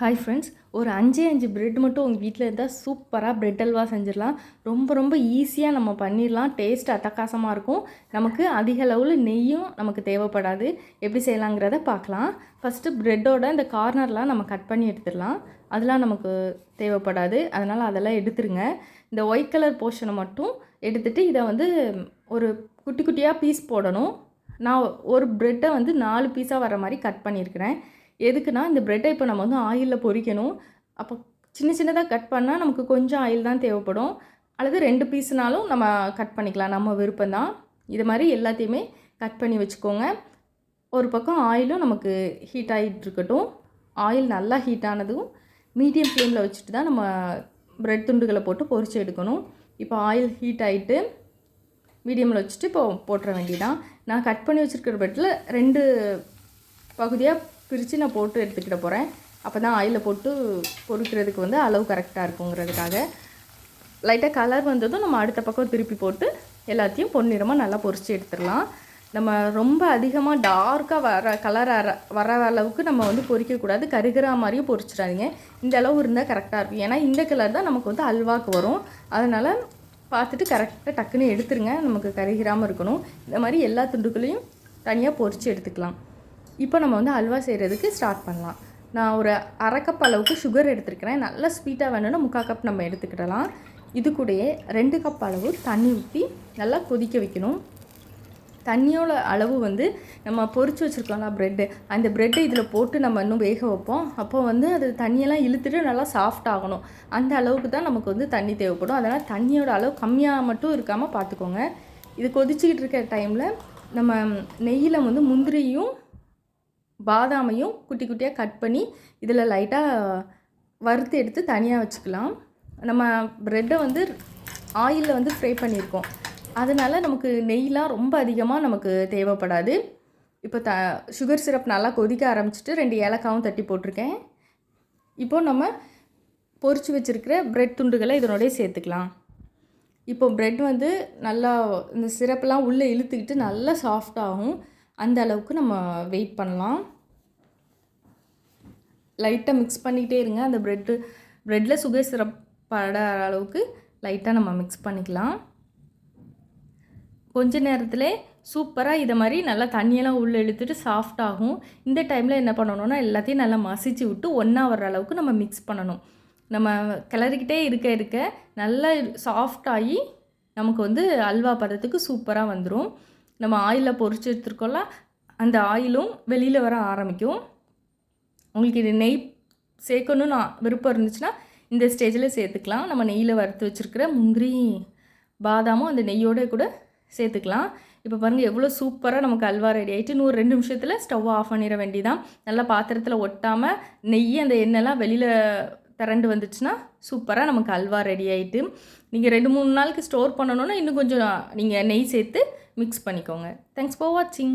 Hi friends ஒரு அஞ்சே அஞ்சு ப்ரெட் மட்டும் உங்கள் வீட்டில் இருந்தால் சூப்பராக ப்ரெட் அல்வா செஞ்சிடலாம். ரொம்ப ரொம்ப ஈஸியாக நம்ம பண்ணிடலாம். டேஸ்ட் அட்டகாசமாக இருக்கும். நமக்கு அதிக அளவில் நெய்யும் நமக்கு தேவைப்படாது. எப்படி செய்யலாங்கிறத பார்க்கலாம். ஃபஸ்ட்டு ப்ரெட்டோட இந்த கார்னர்லாம் நம்ம கட் பண்ணி எடுத்துடலாம். அதெல்லாம் நமக்கு தேவைப்படாது. அதனால் அதெல்லாம் எடுத்துருங்க. இந்த ஒயிட் கலர் போர்ஷனை மட்டும் எடுத்துகிட்டு இதை வந்து ஒரு குட்டி குட்டியாக பீஸ் போடணும். நான் ஒரு ப்ரெட்டை வந்து நாலு பீஸாக வர மாதிரி கட் பண்ணியிருக்கிறேன். எதுக்குன்னா இந்த ப்ரெட்டை இப்போ நம்ம வந்து ஆயிலில் பொரிக்கணும் அப்போ சின்ன சின்னதாக கட் பண்ணால் நமக்கு கொஞ்சம் ஆயில் தான் தேவைப்படும். அல்லது ரெண்டு பீஸ்னாலும் நம்ம கட் பண்ணிக்கலாம். நம்ம விருப்பம் தான். இது மாதிரி எல்லாத்தையுமே கட் பண்ணி வச்சுக்கோங்க. ஒரு பக்கம் ஆயிலும் நமக்கு ஹீட் ஆகிட்டு இருக்கட்டும். ஆயில் நல்லா ஹீட் ஆனதும் மீடியம் ஃப்ளேமில் வச்சுட்டு தான் நம்ம ப்ரெட் துண்டுகளை போட்டு பொறிச்சு எடுக்கணும். இப்போ ஆயில் ஹீட் ஆகிட்டு மீடியமில் வச்சுட்டு இப்போ போட்டுற வேண்டியதான் நான் கட் பண்ணி வச்சுருக்கிற ப்ரெட்டில் ரெண்டு பகுதியாக பிரித்து நான் போட்டு எடுத்துக்கிட போகிறேன் அப்போ தான் ஆயிலில் போட்டு பொறுக்கிறதுக்கு வந்து அளவு கரெக்டாக இருக்குங்கிறதுக்காக. லைட்டாக கலர் வந்ததும் நம்ம அடுத்த பக்கம் திருப்பி போட்டு எல்லாத்தையும் பொன்னிறமாக நல்லா பொறிச்சு எடுத்துடலாம். நம்ம ரொம்ப அதிகமாக டார்க்காக வர கலர் வர வர அளவுக்கு நம்ம வந்து பொறிக்கக்கூடாது கருகிற மாதிரியும் பொரிச்சிடாதீங்க இந்த அளவு இருந்தால் கரெக்டாக இருக்கும். ஏன்னா இந்த கலர் தான் நமக்கு வந்து அல்வாக்கு வரும். அதனால் பார்த்துட்டு கரெக்டாக டக்குன்னு எடுத்துருங்க. நமக்கு கருகிராமல் இருக்கணும். இந்த மாதிரி எல்லா துண்டுகளையும் தனியாக பொரித்து எடுத்துக்கலாம். இப்போ நம்ம வந்து அல்வா செய்கிறதுக்கு ஸ்டார்ட் பண்ணலாம். நான் ஒரு அரை கப் அளவுக்கு சுகர் எடுத்துருக்கிறேன். நல்லா ஸ்வீட்டாக வேணும்னா முக்கால் கப் நம்ம எடுத்துக்கிடலாம். இது கூடயே ரெண்டு கப் அளவு தண்ணி ஊற்றி நல்லா கொதிக்க வைக்கணும். தண்ணியோட அளவு வந்து நம்ம பொறிச்சு வச்சுருக்கோம்ல ப்ரெட்டு அந்த ப்ரெட்டை இதில் போட்டு நம்ம இன்னும் வேக வைப்போம். அப்போ வந்து அது தண்ணியெல்லாம் இழுத்துட்டு நல்லா சாஃப்ட் ஆகணும். அந்த அளவுக்கு தான் நமக்கு வந்து தண்ணி தேவைப்படும். அதனால் தண்ணியோட அளவு கம்மியாக மட்டும் இருக்காமல் பார்த்துக்கோங்க இது கொதிச்சிக்கிட்டு இருக்கிற டைமில் நம்ம நெய்யில் வந்து முந்திரியும் பாதாமையும் குட்டி குட்டியாக கட் பண்ணி இதில் லைட்டாக வறுத்து எடுத்து தனியாக வச்சுக்கலாம். நம்ம ப்ரெட்டை வந்து ஆயிலில் வந்து ஃப்ரை பண்ணியிருக்கோம். அதனால் நமக்கு நெய்லாம் ரொம்ப அதிகமாக நமக்கு தேவைப்படாது. இப்போ த சுகர் சிரப் நல்லா கொதிக்க ஆரம்பிச்சிட்டு ரெண்டு ஏலக்காவும் தட்டி போட்டிருக்கேன். இப்போது நம்ம பொறிச்சு வச்சுருக்கிற ப்ரெட் துண்டுகளை இதனோடய சேர்த்துக்கலாம். இப்போ ப்ரெட் வந்து நல்லா இந்த சிரப்பெலாம் உள்ளே இழுத்துக்கிட்டு நல்லா சாஃப்டாகும் அந்த அளவுக்கு நம்ம வெயிட் பண்ணலாம். லைட்டாக மிக்ஸ் பண்ணிக்கிட்டே இருங்க. அந்த ப்ரெட்டு ப்ரெட்டில் சுகர் சிரப் பட அளவுக்கு லைட்டாக நம்ம மிக்ஸ் பண்ணிக்கலாம். கொஞ்ச நேரத்தில் சூப்பராக இதை மாதிரி நல்லா தண்ணியெல்லாம் உள்ளே இழுத்துட்டு சாஃப்ட் ஆகும். இந்த டைமில் என்ன பண்ணணும்னா எல்லாத்தையும் நல்லா மசிச்சு விட்டு ஒன்றா வர்ற அளவுக்கு நம்ம மிக்ஸ் பண்ணணும். நம்ம கிளறிக்கிட்டே இருக்க இருக்க நல்லா சாஃப்டாகி நமக்கு வந்து அல்வா பதத்துக்கு சூப்பராக வந்துடும் நம்ம ஆயிலில் பொறிச்சு எடுத்துருக்கோம்ல அந்த ஆயிலும் வெளியில் வர ஆரம்பிக்கும். உங்களுக்கு இது நெய் சேர்க்கணும்னு விருப்பம் இருந்துச்சுன்னா இந்த ஸ்டேஜில் சேர்த்துக்கலாம். நம்ம நெய்யில் வறுத்து வச்சுருக்கிற முந்திரி பாதாமும் அந்த நெய்யோட கூட சேர்த்துக்கலாம். இப்போ பாருங்கள் எவ்வளோ சூப்பராக நமக்கு அல்வா ரெடி ஆகிட்டு நூறு ரெண்டு நிமிஷத்தில் ஸ்டவ் ஆஃப் பண்ணிட வேண்டிதான் நல்லா பாத்திரத்தில் ஒட்டாமல் நெய் அந்த எண்ணெய்லாம் வெளியில் திரண்டு வந்துச்சுன்னா சூப்பராக நமக்கு அல்வா ரெடி ஆகிட்டு நீங்கள் ரெண்டு மூணு நாளுக்கு ஸ்டோர் பண்ணணுன்னா இன்னும் கொஞ்சம் நீங்கள் நெய் சேர்த்து மிக்ஸ் பண்ணிக்கோங்க. தேங்க்ஸ் ஃபார் வாட்சிங்